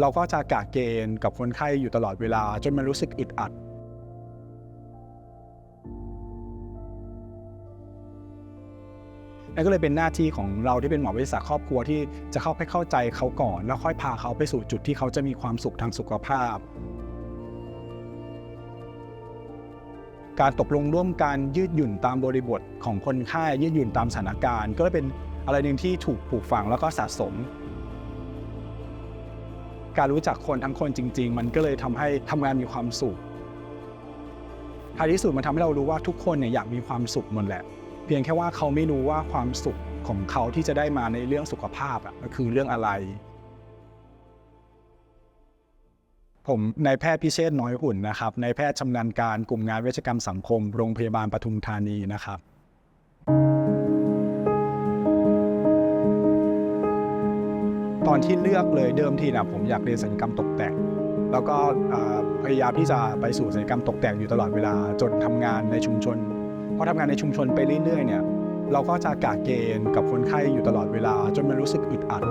เราก็จะกะเกณฑ์กับคนไข้อยู่ตลอดเวลา จนมันรู้สึกอึดอัด นั่นก็เลยเป็นหน้าที่ของเราที่เป็นหมอวิทยาศาสตร์ครอบครัวที่จะเข้าไปเข้าใจเขาก่อน แล้วค่อยพาเขาไปสู่จุดที่เขาจะมีความสุขทางสุขภาพ การตกลงร่วมกันยืดหยุ่นตามบริบทของคนไข้ยืดหยุ่นตามสถานการณ์ ก็เลยเป็นอะไรหนึ่งที่ถูกปลูกฝังแล้วก็สะสม การรู้จักคนทั้งคนจริง ๆ มันก็เลยทำให้ทำงานมีความสุขท้ายที่สุดมันทำให้เรารู้ว่าทุกคนเนี่ยอยากมีความสุขหมดแหละ เพียงแค่ว่าเขาไม่รู้ว่าความสุขของเขาที่จะได้มาในเรื่องสุขภาพอะมันคือเรื่องอะไร ผมนายแพทย์พิเชษน้อยหุ่นนะครับนายแพทย์ชำนาญการกลุ่มงานเวชกรรมสังคม โรงพยาบาลปทุมธานีนะครับ ตอนที่เลือกเลยเดิมทีนะผมอยากเรียนศัลยกรรมตกแต่ง แล้วก็พยายามที่จะไปสู่ศัลยกรรมตกแต่งอยู่ตลอดเวลาจนทำงานในชุมชนพอทำงานในชุมชนไปเรื่อยๆเนี่ยเราก็จะกะเกณฑ์กับคนไข้อยู่ตลอดเวลา จนมันรู้สึกอึดอัด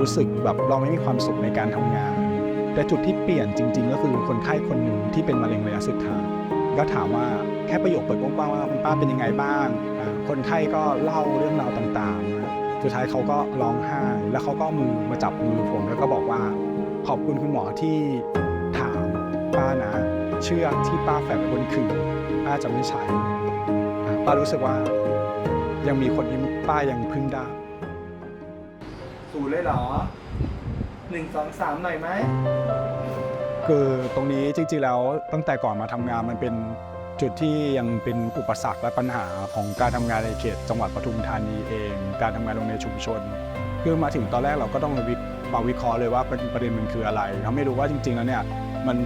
รู้สึกแบบเราไม่มีความสุขในการทำงาน แต่จุดที่เปลี่ยนจริง ๆ ก็คือคนไข้คนหนึ่งที่เป็นมะเร็งระยะสุดท้ายก็ถามว่าแค่ประโยคเปิดกว้างๆว่าคุณป้าเป็นยังไงบ้าง คนไข้ก็เล่าเรื่องราวต่างๆ สุดท้ายเขาก็ร้องไห้ แล้วเขาก็เอามือมาจับมือผม แล้วก็บอกว่าขอบคุณคุณหมอที่ถามป้านะ เชือกที่ป้าแฝงไว้บนขื่อป้าจะไม่ใช้อ่าป้ารู้สึกว่ายังมีคนที่ป้ายังพึ่งได้ศูนย์เลยเหรอหนึ่งสองสามหน่อยไหมคือตรงนี้จริงๆแล้วตั้งแต่ก่อนมาทำงานมันเป็น จุดที่ยังเป็นอุปสรรคและปัญหาของการทำงานในเขตจังหวัดปทุมธานีเอง การทำงานลงในชุมชน คือมาถึงตอนแรกเราก็ต้องมาวิมาวิเคราะห์เลยว่าประเด็นมันคืออะไรเราไม่รู้ว่าจริง ๆ แล้วเนี่ยมัน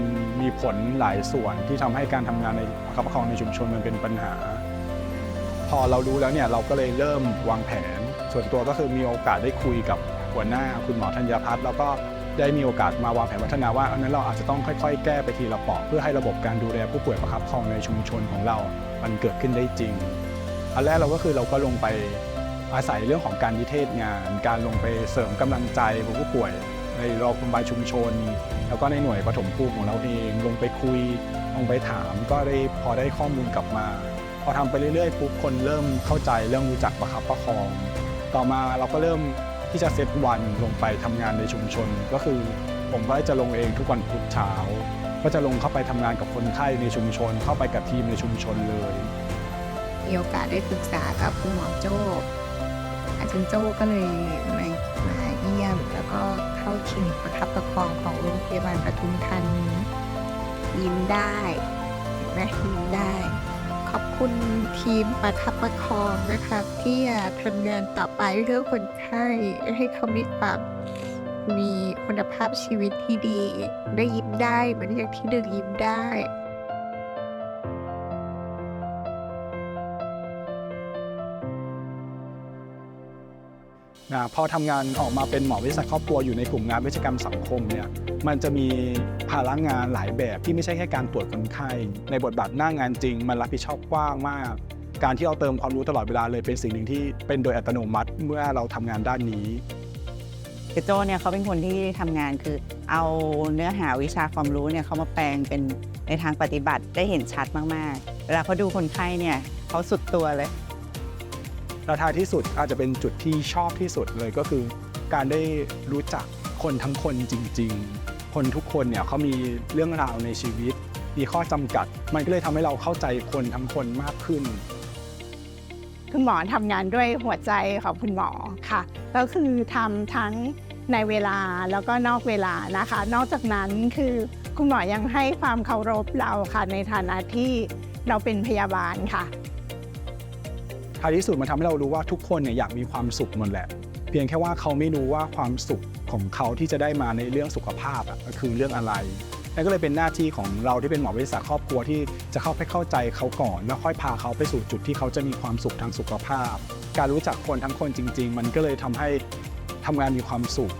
มีผลหลายส่วนที่ทำให้การทำงานในประคับประคองในชุมชนมันเป็นปัญหา พอเรารู้แล้วเนี่ยเราก็เลยเริ่มวางแผน ส่วนตัวก็คือมีโอกาสได้คุยกับหัวหน้าคุณหมอธัญพัฒน์แล้วก็ ได้มีโอกาสมาวางแผนพัฒนาว่าอันนั้นเราอาจจะต้องค่อย ๆ แก้ไปทีละเปราะเพื่อให้ระบบการดูแลผู้ป่วยประคับปรองในชุมชนของเรา มันเกิดขึ้นได้จริง อันแรกเราก็คือเราก็ลงไปอาศัยเรื่องของการนิเทศงาน การลงไปเสริมกำลังใจของผู้ป่วย ในโรงพยาบาลชุมชน แล้วก็ในหน่วยปฐมภูมิของเราเอง ลงไปคุย ลงไปถาม ก็ได้พอได้ข้อมูลกลับมา พอทำไปเรื่อยๆปุ๊บคนเริ่มเข้าใจเริ่มรู้จักประคับประคอง ต่อมาเราก็เริ่ม ที่จะเซตวันลงไปทำงานในชุมชน ก็คือผมก็จะลงเองทุกวันพุธเช้า ก็จะลงเข้าไปทำงานกับคนไข้ในชุมชน เข้าไปกับทีมในชุมชนเลยมีโอกาสได้ปรึกษากับคุณหมอโจ้อาจารย์โจ้ก็เลยมามาเยี่ยม แล้วก็เข้าคลินิกประคับประคองของโรงพยาบาลปทุมธานียิ้มได้นไหมยิ้มได้ ขอบคุณทีมประคับประคองนะคะที่ทำงานต่อ ไปเพื่อคนไข้ให้เขามีความมีคุณภาพชีวิตที่ดี ได้ยิ้มได้เหมือนอย่างที่เดึงยิ้มได้นะพอทำงานออกมาเป็นหมอวิทยาศว์ครอบครัวอยู่ในกลุ่มงานเวชกรรมสังคมเนี่ยมันจะมีภาระงานหลายแบบที่ไม่ใช่แค่การตรวจคนไข้ในบทบาทหน้างานจริง มันรับผิดชอบกว้างมาก การที่เราเติมความรู้ตลอดเวลาเลยเป็นสิ่งหนึ่งที่เป็นโดยอัตโนมัติเมื่อเราทำงานด้านนี้คือโจเนี่ยเขาเป็นคนที่ทำงานคือเอาเนื้อหาวิชาความรู้เนี่ยเขามาแปลงเป็นในทางปฏิบัติได้เห็นชัดมากๆ เวลาเขาดูคนไข้เนี่ยเขาสุดตัวเลยและท้ายที่สุดอาจจะเป็นจุดที่ชอบที่สุดเลยก็คือ การได้รู้จักคนทั้งคนจริง ๆ คนทุกคนเนี่ยเขามีเรื่องราวในชีวิต มีข้อจำกัด มันก็เลยทำให้เราเข้าใจคนทั้งคนมากขึ้น คุณหมอทำงานด้วยหัวใจของคุณหมอค่ะ ก็คือทำทั้งในเวลาแล้วก็นอกเวลานะคะ นอกจากนั้นคือคุณหมอยังให้ความเคารพเราค่ะในฐานะที่เราเป็นพยาบาลค่ะท้ายที่สุดมันทำให้เรารู้ว่าทุกคนเนี่ยอยากมีความสุขหมดแหละ เพียงแค่ว่าเขาไม่รู้ว่าความสุขของเขาที่จะได้มาในเรื่องสุขภาพอะคือเรื่องอะไร นั่นก็เลยเป็นหน้าที่ของเราที่เป็นหมอวิทยาครอบครัวที่จะเข้าไปเข้าใจเขาก่อน แล้วค่อยพาเขาไปสู่จุดที่เขาจะมีความสุขทางสุขภาพ การรู้จักคนทั้งคนจริง ๆ มันก็เลยทำให้ทำงานมีความสุข